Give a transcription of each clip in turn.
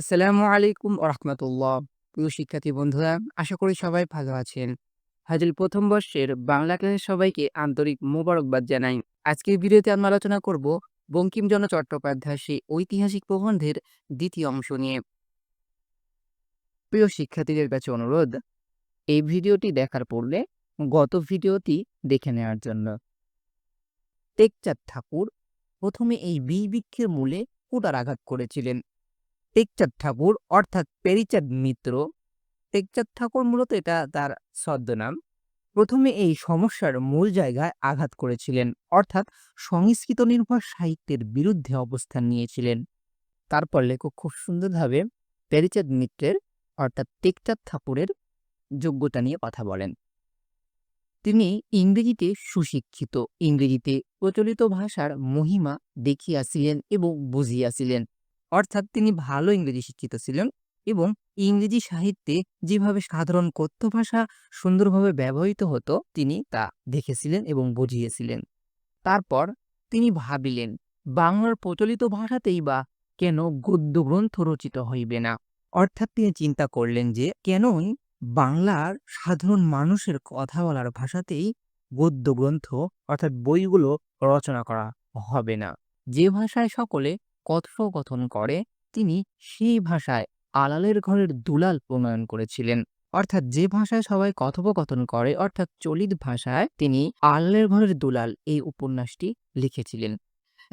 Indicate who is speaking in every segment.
Speaker 1: আসসালামু আলাইকুম রহমতুল্লাহ প্রিয় শিক্ষার্থী বন্ধুরা, আশা করি সবাই ভালো আছেন। হাজির প্রথম বর্ষের বাংলা ক্লাসের সবাইকে আন্তরিক মোবারকবাদ জানাই। আজকের ভিডিওতে আমরা আলোচনা করব বঙ্কিমচন্দ্র চট্টোপাধ্যায় সেই ঐতিহাসিক প্রবন্ধের দ্বিতীয় অংশ নিয়ে। প্রিয় শিক্ষার্থীদের কাছে অনুরোধ, এই ভিডিওটি দেখার পূর্বে গত ভিডিওটি দেখে নেওয়ার জন্য। টেকচাঁদ ঠাকুর প্রথমে এই বীজ বৃক্ষের মূলে কুটার আঘাত করেছিলেন। টেকচাঁদ ঠাকুর অর্থাৎ পেরিচাঁদ মিত্র। টেকচাঁদ ঠাকুর মূলত এটা তার ছদ্মনাম। প্রথমে এই সমস্যার মূল জায়গায় আঘাত করেছিলেন, অর্থাৎ সংস্কৃত নির্ভর সাহিত্যের বিরুদ্ধে অবস্থান নিয়েছিলেন। তারপর লেখক খুব সুন্দরভাবে পেরিচাঁদ মিত্রের, অর্থাৎ টেকচাঁদ ঠাকুরের যোগ্যতা নিয়ে কথা বলেন। তিনি ইংরেজিতে সুশিক্ষিত, ইংরেজিতে প্রচলিত ভাষার মহিমা দেখিয়াছিলেন এবং বুঝিয়াছিলেন। অর্থাৎ তিনি ভালো ইংরেজি শিক্ষিত ছিলেন এবং ইংরেজি সাহিত্যে যেভাবে সাধারণ কথ্য ভাষা সুন্দরভাবে ব্যবহৃত হতো, তিনি তা দেখেছিলেন এবং বুঝিয়েছিলেন। তারপর তিনি ভাবিলেন, বাংলার প্রচলিত ভাষাতেই বা কেন গদ্য গ্রন্থ রচিত হইবে না? অর্থাৎ তিনি চিন্তা করলেন যে, কেনই বাংলার সাধারণ মানুষের কথা বলার ভাষাতেই গদ্য গ্রন্থ অর্থাৎ বইগুলো রচনা করা হবে না। যে ভাষায় সকলে কথোপকথন করে, তিনি সেই ভাষায় আলালের ঘরের দুলাল প্রণয়ন করেছিলেন। অর্থাৎ যে ভাষায় সবাই কথোপকথন করে, অর্থাৎ চলিত ভাষায় তিনি আলালের ঘরের দুলাল এই উপন্যাসটি লিখেছিলেন।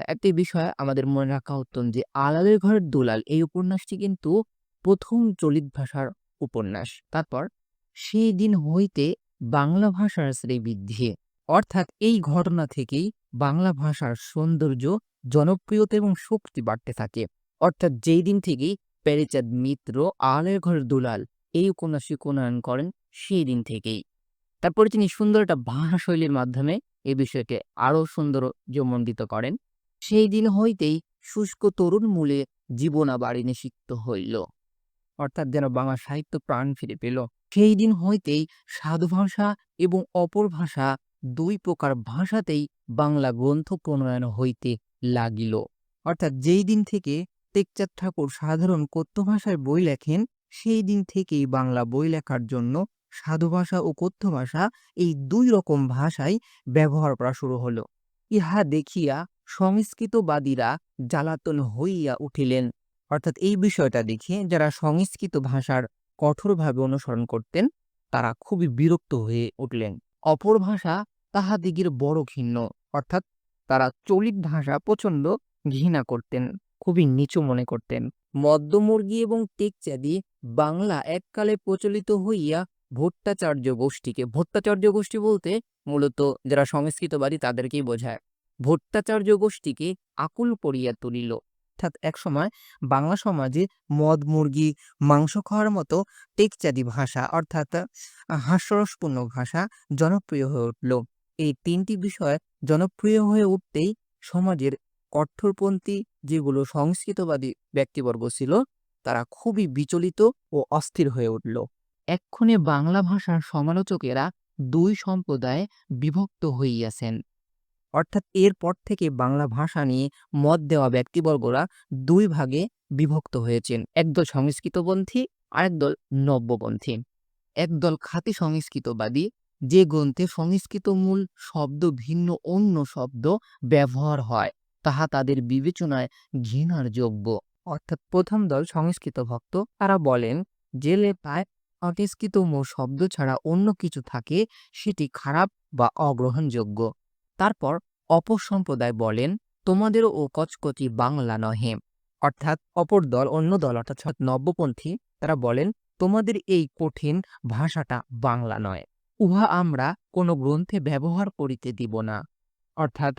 Speaker 1: একটি বিষয় আমাদের মনে রাখা উত্তম যে, আলালের ঘরের দুলাল এই উপন্যাসটি কিন্তু প্রথম চলিত ভাষার উপন্যাস। তারপর, সেই দিন হইতে বাংলা ভাষার শ্রীবৃদ্ধি। অর্থাৎ এই ঘটনা থেকেই বাংলা ভাষার সৌন্দর্য জনপ্রিয়তা এবং শক্তি বাড়তে থাকে। অর্থাৎ যেই দিন থেকেই প্যারিচাঁদ মিত্র আলের ঘরের দুলাল এই উপন্যাসটি প্রণয়ন করেন, সেই দিন থেকেই। তারপরে তিনি সুন্দর একটা ভাষা শৈলীর মাধ্যমে এই বিষয়কে আরও সুন্দর জমণ্ডিত করেন। সেই দিন হইতেই শুষ্ক তরুণ মূলে জীবনাবারিণী সিক্ত হইল। অর্থাৎ যেন বাংলা সাহিত্য প্রাণ ফিরে পেল। সেই দিন হইতেই সাধু ভাষা এবং অপর ভাষা দুই প্রকার ভাষাতেই বাংলা গ্রন্থ প্রণয়ন হইতে লাগিল। অর্থাৎ যেই দিন থেকে টেকচাঁদ ঠাকুর সাধারণ কথ্য ভাষায় বই লেখেন, সেই দিন থেকেই বাংলা বই লেখার জন্য সাধু ভাষা ও কথ্য ভাষা এই দুই রকম ভাষাই ব্যবহার করা শুরু হলো। ইহা দেখিয়া সংস্কৃতবাদীরা জ্বালাতন হইয়া উঠিলেন। অর্থাৎ এই বিষয়টা দেখে যারা সংস্কৃত ভাষার কঠোরভাবে অনুসরণ করতেন, তারা খুবই বিরক্ত হয়ে উঠলেন। অপর ভাষা তাহাদিগের বড় ঘিন্ন অর্থাৎ তারা চলিত ভাষা প্রচণ্ড ঘৃণা করতেন, খুবই নিচু মনে করতেন। মদ্যমুর্গী এবং টেকচাঁদি বাংলা এককালে প্রচলিত হইয়া ভট্টাচার্য গোষ্ঠীকে, ভট্টাচার্য গোষ্ঠী বলতে মূলত যারা সংস্কৃতবাদী তাদেরকেই বোঝায়। ভট্টাচার্য গোষ্ঠীকে আকুল করিয়া তুলিল। অর্থাৎ একসময় বাংলা সমাজে মদ মুরগি মাংস খাওয়ার মতো টেকচাঁদি ভাষা, অর্থাৎ হাস্যরসপূর্ণ ভাষা জনপ্রিয় হয়ে উঠল। এই তিনটি বিষয় জনপ্রিয় হয়ে উঠতেই সমাজের কঠোরপন্থী যেগুলো সংস্কৃতবাদী ব্যক্তিবর্গ ছিল, তারা খুবই বিচলিত ও অস্থির হয়ে উঠল। এক্ষণে বাংলা ভাষার সমালোচকেরা দুই সম্প্রদায়ে বিভক্ত হইয়াছেন। অর্থাৎ এরপর থেকে বাংলা ভাষা নিয়ে মত দেওয়া ব্যক্তিবর্গরা দুই ভাগে বিভক্ত হয়েছেন একদল সংস্কৃতপন্থী আরেকদল নব্যপন্থী। একদল খাতি সংস্কৃতবাদী যে গ্রন্থে সংস্কৃত মূল শব্দ ভিন্ন অন্য শব্দ ব্যবহার হয়, তাহা তাদের বিবেচনায় ঘৃণার যোগ্য। অর্থাৎ প্রথম দল সংস্কৃত ভক্ত, তারা বলেন, যে লেখায় সংস্কৃত মূল শব্দ ছাড়া অন্য কিছু থাকে, সেটি খারাপ বা অগ্রহণযোগ্য। তারপর অপর সম্প্রদায় বলেন তোমাদেরও ও কচকচি বাংলা নহে। অর্থাৎ অপর দল অন্য দল, অর্থাৎ নব্যপন্থী, তারা বলেন, তোমাদের এই কঠিন ভাষাটা বাংলা নয়। উহা আমরা কোনো গ্রন্থে ব্যবহার করিতে দিব না। অর্থাৎ,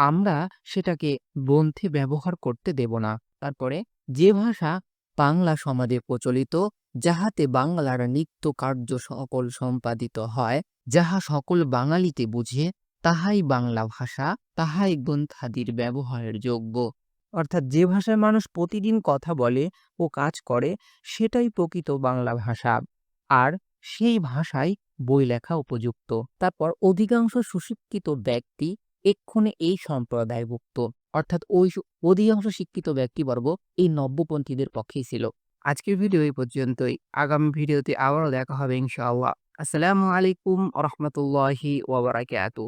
Speaker 1: আমরা সেটাকে গ্রন্থে ব্যবহার করতে দেব না। তারপরে, যে ভাষা বাংলা সমাজে প্রচলিত, যাহাতে বাংলার নিত্য কার্য সকল সম্পাদিত হয়, যাহা সকল বাঙালিতে বুঝে, তাহাই বাংলা ভাষা, তাহাই গ্রন্থাদির ব্যবহারের যোগ্য। অর্থাৎ, যে ভাষায় মানুষ প্রতিদিন কথা বলে ও কাজ করে, সেটাই প্রকৃত বাংলা ভাষা। আর সেই ভাষায় বই লেখা উপযুক্ত তারপর অধিকাংশ সুশিক্ষিত ব্যক্তি এক্ষণে এই সম্প্রদায়ভুক্ত অর্থাৎ ওই অধিকাংশ শিক্ষিত ব্যক্তিবর্গ এই নব্যপন্থীদের পক্ষেই ছিল আজকের ভিডিও এই পর্যন্তই। আগামী ভিডিওতে আবারও দেখা হবে ইনশাআল্লাহ। আসসালামু আলাইকুম রহমতুল্লাহি ওবরাকাত।